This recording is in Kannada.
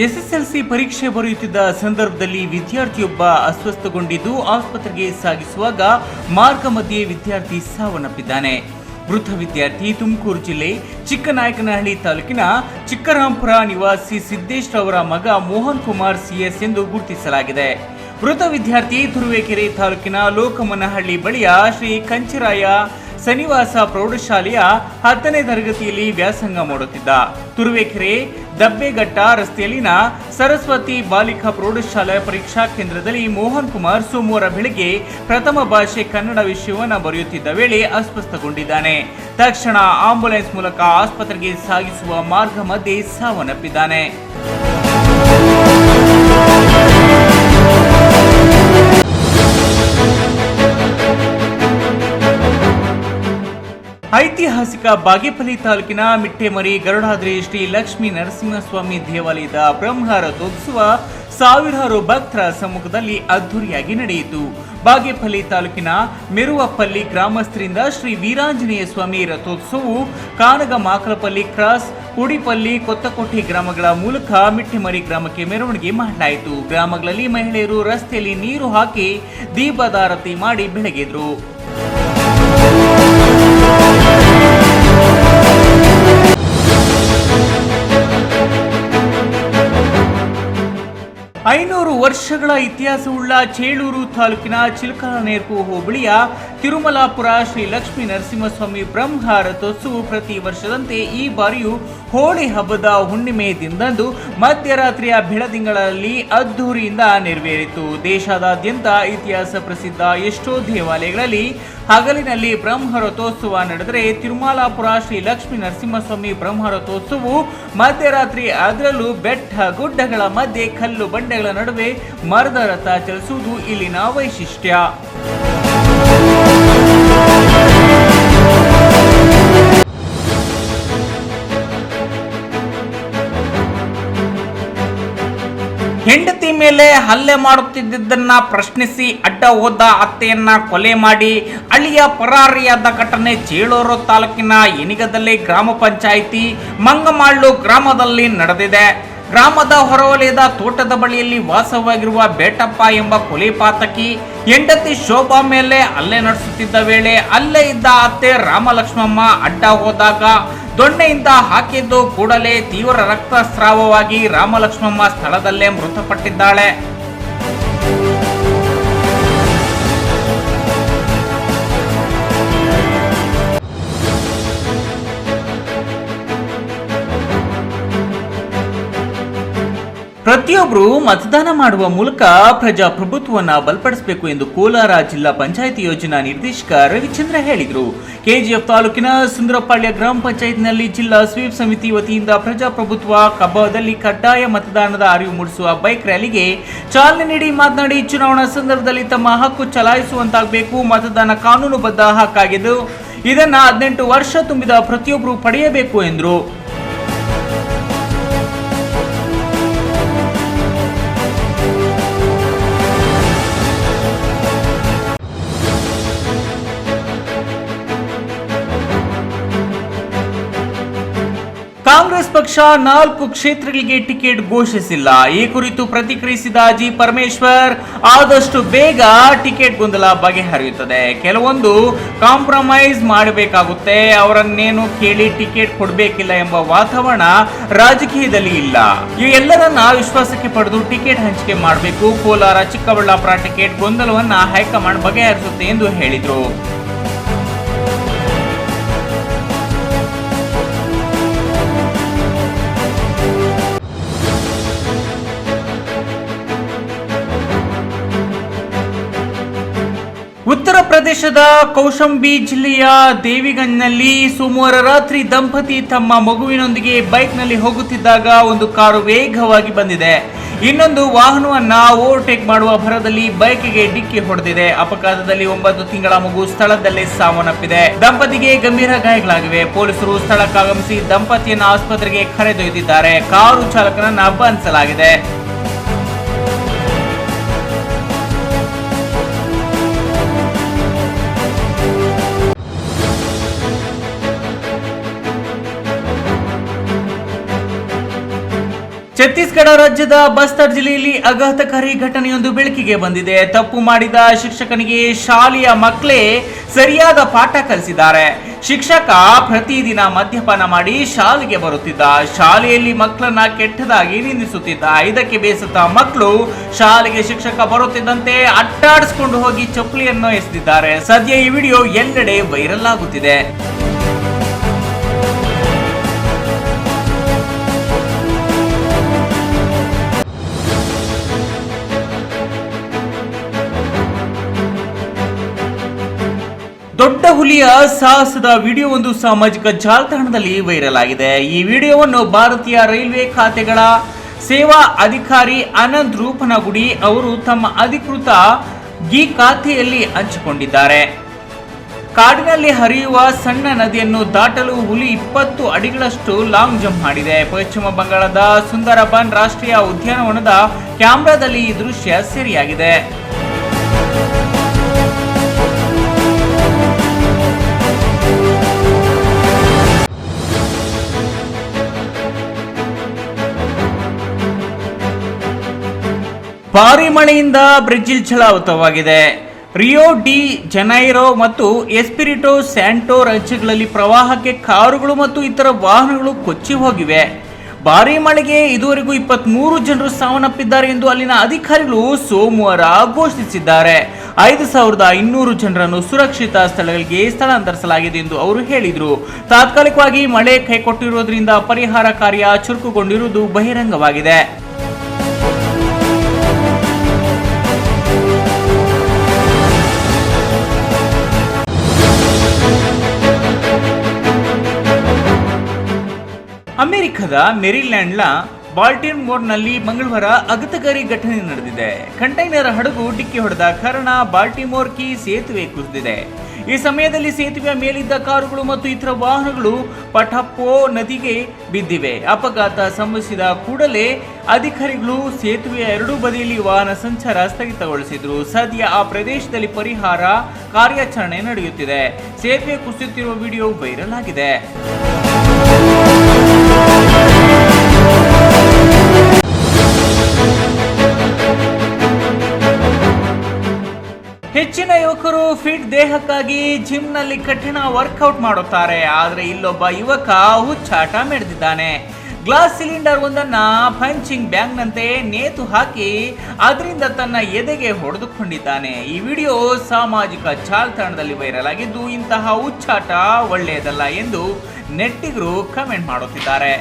ಎಸ್ಎಸ್ಎಲ್ಸಿ ಪರೀಕ್ಷೆ ಬರೆಯುತ್ತಿದ್ದ ಸಂದರ್ಭದಲ್ಲಿ ವಿದ್ಯಾರ್ಥಿಯೊಬ್ಬ ಅಸ್ವಸ್ಥಗೊಂಡಿದ್ದು ಆಸ್ಪತ್ರೆಗೆ ಸಾಗಿಸುವಾಗ ಮಾರ್ಗ ಮಧ್ಯೆ ವಿದ್ಯಾರ್ಥಿ ಸಾವನ್ನಪ್ಪಿದ್ದಾನೆ. ಮೃತ ವಿದ್ಯಾರ್ಥಿ ತುಮಕೂರು ಜಿಲ್ಲೆ ಚಿಕ್ಕನಾಯಕನಹಳ್ಳಿ ತಾಲೂಕಿನ ಚಿಕ್ಕರಾಂಪುರ ನಿವಾಸಿ ಸಿದ್ದೇಶ್ ಅವರ ಮಗ ಮೋಹನ್ ಕುಮಾರ್ ಸಿಎಸ್ ಎಂದು ಗುರುತಿಸಲಾಗಿದೆ. ಮೃತ ವಿದ್ಯಾರ್ಥಿ ತುರುವೇಕೆರೆ ತಾಲೂಕಿನ ಲೋಕಮನಹಳ್ಳಿ ಬಳಿಯ ಶ್ರೀ ಕಂಚಿರಾಯ ಸನಿವಾಸ ಪ್ರೌಢಶಾಲೆಯ ಹತ್ತನೇ ತರಗತಿಯಲ್ಲಿ ವ್ಯಾಸಂಗ ಮಾಡುತ್ತಿದ್ದ. ತುರುವೇಕೆರೆ ದಬ್ಬೆಘಟ್ಟ ರಸ್ತೆಯಲ್ಲಿನ ಸರಸ್ವತಿ ಬಾಲಿಕಾ ಪ್ರೌಢಶಾಲೆ ಪರೀಕ್ಷಾ ಕೇಂದ್ರದಲ್ಲಿ ಮೋಹನ್ ಕುಮಾರ್ ಸೋಮವಾರ ಬೆಳಗ್ಗೆ ಪ್ರಥಮ ಭಾಷೆ ಕನ್ನಡ ವಿಷಯವನ್ನು ಬರೆಯುತ್ತಿದ್ದ ವೇಳೆ ಅಸ್ವಸ್ಥಗೊಂಡಿದ್ದಾನೆ. ತಕ್ಷಣ ಆಂಬುಲೆನ್ಸ್ ಮೂಲಕ ಆಸ್ಪತ್ರೆಗೆ ಸಾಗಿಸುವ ಮಾರ್ಗ ಮಧ್ಯೆ ಸಾವನ್ನಪ್ಪಿದ್ದಾನೆ. ಬಾಗೇಪಲ್ಲಿ ತಾಲೂಕಿನ ಮಿಟ್ಟೆಮರಿ ಗರುಡಾದ್ರಿ ಶ್ರೀ ಲಕ್ಷ್ಮೀ ನರಸಿಂಹಸ್ವಾಮಿ ದೇವಾಲಯದ ಬ್ರಹ್ಮ ರಥೋತ್ಸವ ಸಾವಿರಾರು ಭಕ್ತರ ಸಮ್ಮುಖದಲ್ಲಿ ಅದ್ದೂರಿಯಾಗಿ ನಡೆಯಿತು. ಬಾಗೇಪಲ್ಲಿ ತಾಲೂಕಿನ ಮೆರುವಪ್ಪಲ್ಲಿ ಗ್ರಾಮಸ್ಥರಿಂದ ಶ್ರೀ ವೀರಾಂಜನೇಯ ಸ್ವಾಮಿ ರಥೋತ್ಸವವು ಕಾನಗ ಮಾಕಲಪಲ್ಲಿ ಕ್ರಾಸ್ ಕುಡಿಪಲ್ಲಿ ಕೊತ್ತಕೋಟೆ ಗ್ರಾಮಗಳ ಮೂಲಕ ಮಿಟ್ಟಿಮರಿ ಗ್ರಾಮಕ್ಕೆ ಮೆರವಣಿಗೆ ಮಾಡಲಾಯಿತು. ಗ್ರಾಮಗಳಲ್ಲಿ ಮಹಿಳೆಯರು ರಸ್ತೆಯಲ್ಲಿ ನೀರು ಹಾಕಿ ದೀಪದಾರತಿ ಮಾಡಿ ಬೆಳಗಿದ್ರು. ಐನೂರು ವರ್ಷಗಳ ಇತಿಹಾಸವುಳ್ಳ ಚೇಳೂರು ತಾಲೂಕಿನ ಚಿಲಕನೇರ್ಪು ಹೋಬಳಿಯ ತಿರುಮಲಾಪುರ ಶ್ರೀ ಲಕ್ಷ್ಮೀ ನರಸಿಂಹಸ್ವಾಮಿ ಬ್ರಹ್ಮ ರಥೋತ್ಸವ ಪ್ರತಿ ವರ್ಷದಂತೆ ಈ ಬಾರಿಯೂ ಹೋಳಿ ಹಬ್ಬದ ಹುಣ್ಣಿಮೆ ದಿನದಂದು ಮಧ್ಯರಾತ್ರಿಯ ಬೆಳದಿಂಗಳಲ್ಲಿ ಅದ್ದೂರಿಯಿಂದ ನೆರವೇರಿತು. ದೇಶಾದ್ಯಂತ ಇತಿಹಾಸ ಪ್ರಸಿದ್ಧ ಎಷ್ಟೋ ದೇವಾಲಯಗಳಲ್ಲಿ ಹಗಲಿನಲ್ಲಿ ಬ್ರಹ್ಮ ರಥೋತ್ಸವ ನಡೆದರೆ ತಿರುಮಲಾಪುರ ಶ್ರೀ ಲಕ್ಷ್ಮೀ ನರಸಿಂಹಸ್ವಾಮಿ ಬ್ರಹ್ಮರಥೋತ್ಸವವು ಮಧ್ಯರಾತ್ರಿ ಅದರಲ್ಲೂ ಬೆಟ್ಟ ಗುಡ್ಡಗಳ ಮಧ್ಯೆ ಕಲ್ಲು ಬಂಡೆಗಳ ನಡುವೆ ಮರದ ರಥ ಚಲಿಸುವುದು ಇಲ್ಲಿನ ವೈಶಿಷ್ಟ್ಯ. ಮೇಲೆ ಹಲ್ಲೆ ಮಾಡುತ್ತಿದ್ದನ್ನ ಪ್ರಶ್ನಿಸಿ ಅಡ್ಡ ಹೋದ ಅತ್ತೆಯನ್ನ ಕೊಲೆ ಮಾಡಿ ಅಳಿಯ ಪರಾರಿಯಾದ ಘಟನೆ ಚೇಳೂರು ತಾಲೂಕಿನ ಎನಿಗದಲ್ಲಿ ಗ್ರಾಮ ಪಂಚಾಯಿತಿ ಮಂಗಮಾಳ್ಳು ಗ್ರಾಮದಲ್ಲಿ ನಡೆದಿದೆ. ಗ್ರಾಮದ ಹೊರವಲಯದ ತೋಟದ ಬಳಿಯಲ್ಲಿ ವಾಸವಾಗಿರುವ ಬೇಟಪ್ಪ ಎಂಬ ಕೊಲೆ ಪಾತಕಿ ಹೆಂಡತಿ ಶೋಭಾ ಮೇಲೆ ಹಲ್ಲೆ ನಡೆಸುತ್ತಿದ್ದ ವೇಳೆ ಅಲ್ಲೇ ಇದ್ದ ಅತ್ತೆ ರಾಮಲಕ್ಷ್ಮಮ್ಮ ಅಡ್ಡ ಹೋದಾಗ ದೊಣ್ಣೆಯಿಂದ ಹಾಕಿದ್ದು ಕೂಡಲೇ ತೀವ್ರ ರಕ್ತಸ್ರಾವವಾಗಿ ರಾಮಲಕ್ಷ್ಮಮ್ಮ ಸ್ಥಳದಲ್ಲೇ ಮೃತಪಟ್ಟಿದ್ದಾಳೆ. ಪ್ರತಿಯೊಬ್ಬರು ಮತದಾನ ಮಾಡುವ ಮೂಲಕ ಪ್ರಜಾಪ್ರಭುತ್ವವನ್ನ ಬಲಪಡಿಸಬೇಕು ಎಂದು ಕೋಲಾರ ಜಿಲ್ಲಾ ಪಂಚಾಯಿತಿ ಯೋಜನಾ ನಿರ್ದೇಶಕ ರವಿಚಂದ್ರ ಹೇಳಿದರು. ಕೆಜಿಎಫ್ ತಾಲೂಕಿನ ಸುಂದರಪಾಳ್ಯ ಗ್ರಾಮ ಪಂಚಾಯತ್ನಲ್ಲಿ ಜಿಲ್ಲಾ ಸ್ವೀಪ್ ಸಮಿತಿ ವತಿಯಿಂದ ಪ್ರಜಾಪ್ರಭುತ್ವ ಕಬ್ಬದಲ್ಲಿ ಕಡ್ಡಾಯ ಮತದಾನದ ಅರಿವು ಮೂಡಿಸುವ ಬೈಕ್ ರ್ಯಾಲಿಗೆ ಚಾಲನೆ ನೀಡಿ ಮಾತನಾಡಿ, ಚುನಾವಣಾ ಸಂದರ್ಭದಲ್ಲಿ ತಮ್ಮ ಹಕ್ಕು ಚಲಾಯಿಸುವಂತಾಗಬೇಕು, ಮತದಾನ ಕಾನೂನುಬದ್ಧ ಹಕ್ಕಾಗಿದ್ದು ಇದನ್ನ ಹದಿನೆಂಟು ವರ್ಷ ತುಂಬಿದ ಪ್ರತಿಯೊಬ್ಬರು ಪಡೆಯಬೇಕು ಎಂದರು. ಕಾಂಗ್ರೆಸ್ ಪಕ್ಷ ನಾಲ್ಕು ಕ್ಷೇತ್ರಗಳಿಗೆ ಟಿಕೆಟ್ ಘೋಷಿಸಿಲ್ಲ. ಈ ಕುರಿತು ಪ್ರತಿಕ್ರಿಯಿಸಿದ ಜಿ ಪರಮೇಶ್ವರ್, ಆದಷ್ಟು ಬೇಗ ಟಿಕೆಟ್ ಗೊಂದಲ ಬಗೆಹರಿಯುತ್ತದೆ. ಕೆಲವೊಂದು ಕಾಂಪ್ರಮೈಸ್ ಮಾಡಬೇಕಾಗುತ್ತೆ. ಅವರನ್ನೇನು ಕೇಳಿ ಟಿಕೆಟ್ ಕೊಡಬೇಕಿಲ್ಲ ಎಂಬ ವಾತಾವರಣ ರಾಜಕೀಯದಲ್ಲಿ ಇಲ್ಲ. ಈ ಎಲ್ಲರನ್ನ ವಿಶ್ವಾಸಕ್ಕೆ ಪಡೆದು ಟಿಕೆಟ್ ಹಂಚಿಕೆ ಮಾಡಬೇಕು. ಕೋಲಾರ ಚಿಕ್ಕಬಳ್ಳಾಪುರ ಟಿಕೆಟ್ ಗೊಂದಲವನ್ನ ಹೈಕಮಾಂಡ್ ಬಗೆಹರಿಸುತ್ತೆ ಎಂದು ಹೇಳಿದರು. ಉತ್ತರ ಪ್ರದೇಶದ ಕೌಶಂಬಿ ಜಿಲ್ಲೆಯ ದೇವಿಗಂಜ್ನಲ್ಲಿ ಸೋಮವಾರ ರಾತ್ರಿ ದಂಪತಿ ತಮ್ಮ ಮಗುವಿನೊಂದಿಗೆ ಬೈಕ್ನಲ್ಲಿ ಹೋಗುತ್ತಿದ್ದಾಗ ಒಂದು ಕಾರು ವೇಗವಾಗಿ ಬಂದಿದೆ. ಇನ್ನೊಂದು ವಾಹನವನ್ನ ಓವರ್ಟೇಕ್ ಮಾಡುವ ಭರದಲ್ಲಿ ಬೈಕ್ಗೆ ಡಿಕ್ಕಿ ಹೊಡೆದಿದೆ. ಅಪಘಾತದಲ್ಲಿ ಒಂಬತ್ತು ತಿಂಗಳ ಮಗು ಸ್ಥಳದಲ್ಲೇ ಸಾವನ್ನಪ್ಪಿದೆ. ದಂಪತಿಗೆ ಗಂಭೀರ ಗಾಯಗಳಾಗಿವೆ. ಪೊಲೀಸರು ಸ್ಥಳಕ್ಕಾಗಮಿಸಿ ದಂಪತಿಯನ್ನು ಆಸ್ಪತ್ರೆಗೆ ಕರೆದೊಯ್ದಿದ್ದಾರೆ. ಕಾರು ಚಾಲಕನನ್ನ ಬಂಧಿಸಲಾಗಿದೆ. ಛತ್ತೀಸ್ಗಢ ರಾಜ್ಯದ ಬಸ್ತರ್ ಜಿಲ್ಲೆಯಲ್ಲಿ ಆಘಾತಕಾರಿ ಘಟನೆಯೊಂದು ಬೆಳಕಿಗೆ ಬಂದಿದೆ. ತಪ್ಪು ಮಾಡಿದ ಶಿಕ್ಷಕನಿಗೆ ಶಾಲೆಯ ಮಕ್ಕಳೇ ಸರಿಯಾದ ಪಾಠ ಕಲಿಸಿದ್ದಾರೆ. ಶಿಕ್ಷಕ ಪ್ರತಿದಿನ ಮದ್ಯಪಾನ ಮಾಡಿ ಶಾಲೆಗೆ ಬರುತ್ತಿದ್ದ. ಶಾಲೆಯಲ್ಲಿ ಮಕ್ಕಳನ್ನ ಕೆಟ್ಟದಾಗಿ ನಿಂದಿಸುತ್ತಿದ್ದ. ಇದಕ್ಕೆ ಬೇಸತ್ತ ಮಕ್ಕಳು ಶಾಲೆಗೆ ಶಿಕ್ಷಕ ಬರುತ್ತಿದ್ದಂತೆ ಅಟ್ಟಾಡಿಸ್ಕೊಂಡು ಹೋಗಿ ಚಪ್ಪಲಿಯನ್ನು ಎಸೆದಿದ್ದಾರೆ. ಸದ್ಯ ಈ ವಿಡಿಯೋ ಎಲ್ಲೆಡೆ ವೈರಲ್ ಆಗುತ್ತಿದೆ. ಹುಲಿಯ ಸಾಹಸದ ವಿಡಿಯೋ ಒಂದು ಸಾಮಾಜಿಕ ಜಾಲತಾಣದಲ್ಲಿ ವೈರಲ್ ಆಗಿದೆ ಈ ವಿಡಿಯೋವನ್ನು ಭಾರತೀಯ ರೈಲ್ವೆ ಖಾತೆಗಳ ಸೇವಾ ಅಧಿಕಾರಿ ಅನಂತ್ ರೂಪನಗುಡಿ ಅವರು ತಮ್ಮ ಅಧಿಕೃತ ಗಿ ಖಾತೆಯಲ್ಲಿ ಹಂಚಿಕೊಂಡಿದ್ದಾರೆ. ಕಾಡಿನಲ್ಲಿ ಹರಿಯುವ ಸಣ್ಣ ನದಿಯನ್ನು ದಾಟಲು ಹುಲಿ ಇಪ್ಪತ್ತು ಅಡಿಗಳಷ್ಟು ಲಾಂಗ್ ಜಂಪ್ ಮಾಡಿದೆ. ಪಶ್ಚಿಮ ಬಂಗಾಳದ ಸುಂದರಬನ್ ರಾಷ್ಟ್ರೀಯ ಉದ್ಯಾನವನದ ಕ್ಯಾಮ್ರಾದಲ್ಲಿ ಈ ದೃಶ್ಯ ಸೆರೆಯಾಗಿದೆ. ಭಾರಿ ಮಳೆಯಿಂದ ಬ್ರೆಜಿಲ್ ಛಲಾವತವಾಗಿದೆ. ರಿಯೋ ಡಿ ಜನೈರೋ ಮತ್ತು ಎಸ್ಪಿರಿಟೋ ಸ್ಯಾಂಟೋ ರಾಜ್ಯಗಳಲ್ಲಿ ಪ್ರವಾಹಕ್ಕೆ ಕಾರುಗಳು ಮತ್ತು ಇತರ ವಾಹನಗಳು ಕೊಚ್ಚಿ ಹೋಗಿವೆ. ಭಾರಿ ಮಳೆಗೆ ಇದುವರೆಗೂ ಇಪ್ಪತ್ಮೂರು ಜನರು ಸಾವನ್ನಪ್ಪಿದ್ದಾರೆ ಎಂದು ಅಲ್ಲಿನ ಅಧಿಕಾರಿಗಳು ಸೋಮವಾರ ಘೋಷಿಸಿದ್ದಾರೆ. ಐದು ಸಾವಿರದ ಇನ್ನೂರು ಜನರನ್ನು ಸುರಕ್ಷಿತ ಸ್ಥಳಗಳಿಗೆ ಸ್ಥಳಾಂತರಿಸಲಾಗಿದೆ ಎಂದು ಅವರು ಹೇಳಿದರು. ತಾತ್ಕಾಲಿಕವಾಗಿ ಮಳೆ ಕೈಕೊಟ್ಟಿರುವುದರಿಂದ ಪರಿಹಾರ ಕಾರ್ಯ ಚುರುಕುಗೊಂಡಿರುವುದು ಬಹಿರಂಗವಾಗಿದೆ. ಅಮೆರಿಕದ ಮೆರಿಲ್ಯಾಂಡ್ನ ಬಾಲ್ಟಿಮೋರ್ನಲ್ಲಿ ಮಂಗಳವಾರ ಅಗತಕಾರಿ ಘಟನೆ ನಡೆದಿದೆ. ಕಂಟೈನರ್ ಹಡಗು ಡಿಕ್ಕಿ ಹೊಡೆದ ಕಾರಣ ಬಾಲ್ಟಿಮೋರ್ ಕಿ ಸೇತುವೆ ಕುಸಿದಿದೆ. ಈ ಸಮಯದಲ್ಲಿ ಸೇತುವೆಯ ಮೇಲಿದ್ದ ಕಾರುಗಳು ಮತ್ತು ಇತರ ವಾಹನಗಳು ಪಠಪ್ಪೋ ನದಿಗೆ ಬಿದ್ದಿವೆ. ಅಪಘಾತ ಸಂಭವಿಸಿದ ಕೂಡಲೇ ಅಧಿಕಾರಿಗಳು ಸೇತುವೆಯ ಎರಡೂ ಬದಿಯಲ್ಲಿ ವಾಹನ ಸಂಚಾರ ಸ್ಥಗಿತಗೊಳಿಸಿದ್ರು. ಸದ್ಯ ಆ ಪ್ರದೇಶದಲ್ಲಿ ಪರಿಹಾರ ಕಾರ್ಯಾಚರಣೆ ನಡೆಯುತ್ತಿದೆ. ಸೇತುವೆ ಕುಸಿಯುತ್ತಿರುವ ವಿಡಿಯೋ ವೈರಲ್ ಆಗಿದೆ. ಯುವಕರು ಫಿಟ್ ದೇಹಕ್ಕಾಗಿ ಜಿಮ್ನಲ್ಲಿ ಕಠಿಣ ವರ್ಕೌಟ್ ಮಾಡುತ್ತಾರೆ. ಆದರೆ ಇಲ್ಲೊಬ್ಬ ಯುವಕ ಹುಚ್ಚಾಟ ಮೆರೆದಿದ್ದಾನೆ ಗ್ಲಾಸ್ ಸಿಲಿಂಡರ್ ಒಂದನ್ನ ಪಂಚಿಂಗ್ ಬ್ಯಾಂಕ್ನಂತೆ ನೇತು ಹಾಕಿ ಅದರಿಂದ ತನ್ನ ಎದೆಗೆ ಹೊಡೆದುಕೊಂಡಿದ್ದಾನೆ. ಈ ವಿಡಿಯೋ ಸಾಮಾಜಿಕ ಜಾಲತಾಣದಲ್ಲಿ ವೈರಲ್ ಆಗಿದ್ದು, ಇಂತಹ ಹುಚ್ಚಾಟ ಒಳ್ಳೆಯದಲ್ಲ ಎಂದು ನೆಟ್ಟಿಗರು ಕಮೆಂಟ್ ಮಾಡುತ್ತಿದ್ದಾರೆ.